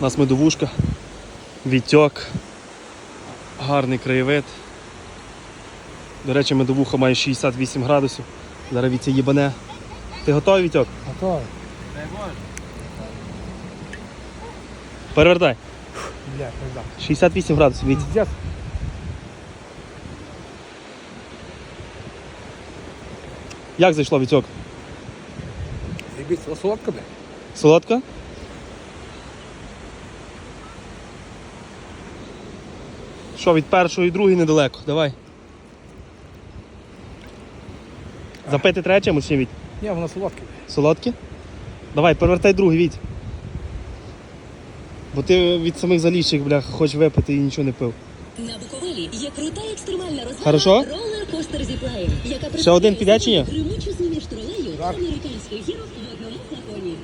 У нас медовушка, вітьок, гарний краєвид. До речі, медовуха має 68 градусів. Зараз віця їбане. Ти готовий вітьок? Готовий. Перевертай. Блядь, не знаю. 68 градусів. Пиздец. Як зайшло вітьок? Солодка. Солодка? Що, від першої і другої недалеко, давай. Запити третьому чи Віть? Ні, воно солодке. Солодке? Давай, перевертай другий, Віть. Бо ти від самих заліщих, бляха, хоч випити і нічого не пив. На Буковелі є крута екстремальна розгадка Хорошо? ролер-костер зіплайн, яка Ще один піде чи ні? гримучу американських гірок в одному законі.